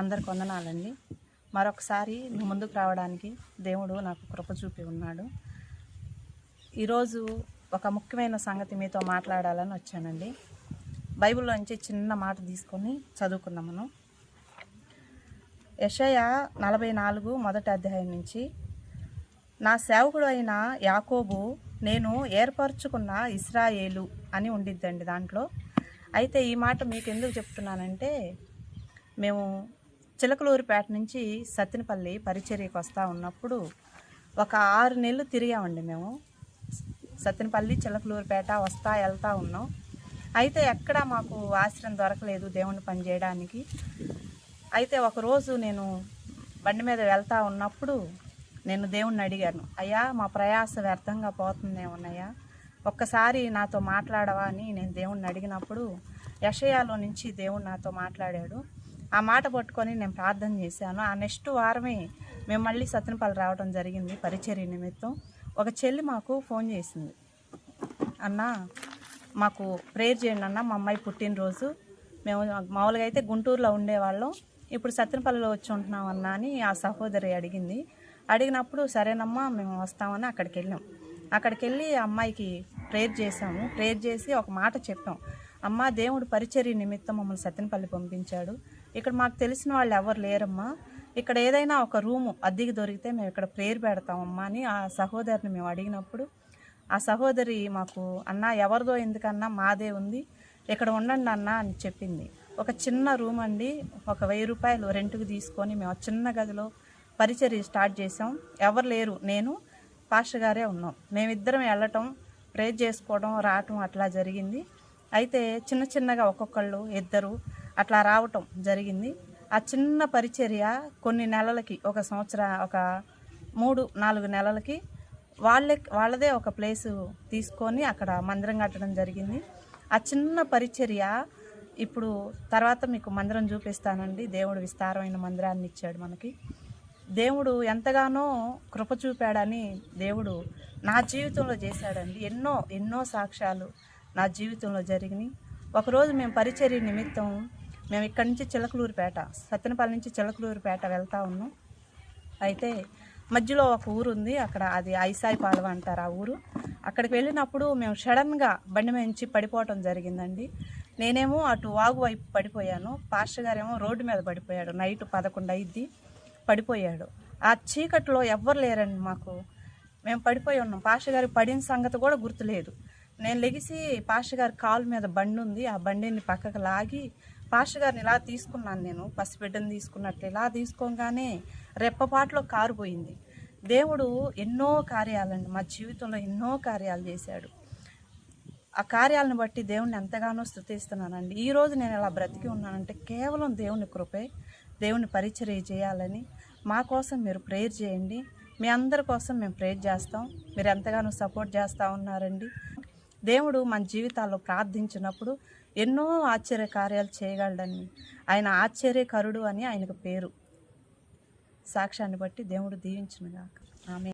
అందరికి వందనాలండి. మరొకసారి మీ ముందుకు రావడానికి దేవుడు నాకు కృప చూపి ఉన్నాడు. ఈరోజు ఒక ముఖ్యమైన సంగతి మీతో మాట్లాడాలని వచ్చానండి. బైబిల్లోంచి చిన్న మాట తీసుకొని చదువుకుందాం మనం. యషయ నలభై నాలుగు మొదటి అధ్యాయం నుంచి నా సేవకుడు అయిన యాకోబు నేను ఏర్పరచుకున్న ఇస్రాయేలు అని ఉండిద్దండి దాంట్లో. అయితే ఈ మాట మీకు ఎందుకు చెప్తున్నానంటే మేము చిలకలూరిపేట నుంచి సత్తినపల్లి పరిచర్యకు వస్తూ ఉన్నప్పుడు ఒక ఆరు నెలలు తిరిగామండి మేము. సత్తినపల్లి చిలకలూరిపేట వస్తా వెళ్తూ ఉన్నాం. అయితే ఎక్కడ మాకు ఆశ్రయం దొరకలేదు దేవుని పని చేయడానికి. అయితే ఒకరోజు నేను బండి మీద వెళ్తూ ఉన్నప్పుడు నేను దేవుణ్ణి అడిగాను అయ్యా మా ప్రయాస వ్యర్థంగా పోతుందేమన్నయ్యా ఒక్కసారి నాతో మాట్లాడవా అని నేను దేవుణ్ణి అడిగినప్పుడు యషయాలో నుంచి దేవుడు నాతో మాట్లాడాడు. ఆ మాట పట్టుకొని నేను ప్రార్థన చేశాను. ఆ నెక్స్ట్ వారమే మేము మళ్ళీ సత్యనపల్లి రావడం జరిగింది పరిచర్య నిమిత్తం. ఒక చెల్లి మాకు ఫోన్ చేసింది. అన్న మాకు ప్రేయర్ చేయండి అన్న మా అమ్మాయి పుట్టినరోజు. మేము మామూలుగా అయితే గుంటూరులో ఉండేవాళ్ళం. ఇప్పుడు సత్యనపల్లిలో వచ్చి ఉంటున్నాం అన్న అని ఆ సహోదరి అడిగింది. అడిగినప్పుడు సరేనమ్మా మేము వస్తామని అక్కడికి వెళ్ళాం. అక్కడికి వెళ్ళి అమ్మాయికి ప్రేయర్ చేసాము ప్రేయర్ చేసి ఒక మాట చెప్పాం. అమ్మ దేవుడు పరిచర్య నిమిత్తం మమ్మల్ని సత్యనపల్లి పంపించాడు. ఇక్కడ మాకు తెలిసిన వాళ్ళు ఎవరు లేరమ్మా. ఇక్కడ ఏదైనా ఒక రూము అద్దెకి దొరికితే మేము ఇక్కడ ప్రేయర్ పెడతామమ్మా అని ఆ సహోదరిని మేము అడిగినప్పుడు ఆ సహోదరి మాకు అన్న ఎవరిదో ఎందుకన్నా మాదే ఉంది ఇక్కడ ఉండండి అన్న అని చెప్పింది. ఒక చిన్న రూమ్ అండి ఒక వెయ్యి రూపాయలు రెంట్కి తీసుకొని మేము ఆ చిన్న గదిలో పరిచర్య స్టార్ట్ చేసాం ఎవరు లేరు నేను పాస్టర్ గారే ఉన్నాం. మేమిద్దరం వెళ్ళటం ప్రేర్ చేసుకోవడం రావటం అట్లా జరిగింది. అయితే చిన్న చిన్నగా ఒక్కొక్కళ్ళు ఇద్దరు అట్లా రావటం జరిగింది. ఆ చిన్న పరిచర్య కొన్ని నెలలకి ఒక సంవత్సర ఒక మూడు నాలుగు నెలలకి వాళ్ళే వాళ్ళదే ఒక ప్లేసు తీసుకొని అక్కడ మందిరం కట్టడం జరిగింది. ఆ చిన్న పరిచర్య ఇప్పుడు తర్వాత మీకు మందిరం చూపిస్తానండి. దేవుడు విస్తారమైన మందిరాన్ని ఇచ్చాడు మనకి. దేవుడు ఎంతగానో కృప చూపాడని దేవుడు నా జీవితంలో చేశాడండి. ఎన్నో ఎన్నో సాక్ష్యాలు నా జీవితంలో జరిగినాయి. ఒకరోజు మేము పరిచర్య నిమిత్తం మేము ఇక్కడి నుంచి చిలకలూరుపేట సత్యనపల్లి నుంచి చిలకలూరుపేట వెళ్తా ఉన్నాం. అయితే మధ్యలో ఒక ఊరు ఉంది అక్కడ అది ఐసాయి పాలవ అంటారు ఆ ఊరు. అక్కడికి వెళ్ళినప్పుడు మేము సడన్గా బండి నుంచి పడిపోవటం జరిగిందండి. నేనేమో అటు వాగు వైపు పడిపోయాను. పాస్టర్ గారేమో రోడ్డు మీద పడిపోయాడు. నైట్ పదకొండు అయిద్ది పడిపోయాడు. ఆ చీకట్లో ఎవ్వరు లేరండి మాకు. మేము పడిపోయి ఉన్నాం. పాస్టర్ గారికి పడిన సంగతి కూడా గుర్తులేదు. నేను లెగిసి పాష గారి కాలు మీద బండి ఉంది ఆ బండిని పక్కకు లాగి పాష గారిని ఇలా తీసుకున్నాను నేను. పసిబిడ్డను తీసుకున్నట్లు ఇలా తీసుకోగానే రెప్పపాట్లో కారు పోయింది. దేవుడు ఎన్నో కార్యాలండి మా జీవితంలో ఎన్నో కార్యాలు చేశాడు. ఆ కార్యాలను బట్టి దేవుణ్ణి ఎంతగానో స్థుతిస్తున్నానండి. ఈ రోజు నేను ఇలా బ్రతికి ఉన్నానంటే కేవలం దేవుని కృపే దేవుని పరిచర్య చేయాలని మా కోసం మీరు ప్రేయర్ చేయండి. మీ అందరి కోసం మేము ప్రేయర్ చేస్తాం. మీరు ఎంతగానో సపోర్ట్ చేస్తూ ఉన్నారండి. దేవుడు మన జీవితాల్లో ప్రార్థించినప్పుడు ఎన్నో ఆశ్చర్య కార్యాలు చేయగలడని. ఆయన ఆశ్చర్యకరుడు అని ఆయనకు పేరు. సాక్ష్యాన్ని బట్టి దేవుడు దీవించునుగాక. ఆమె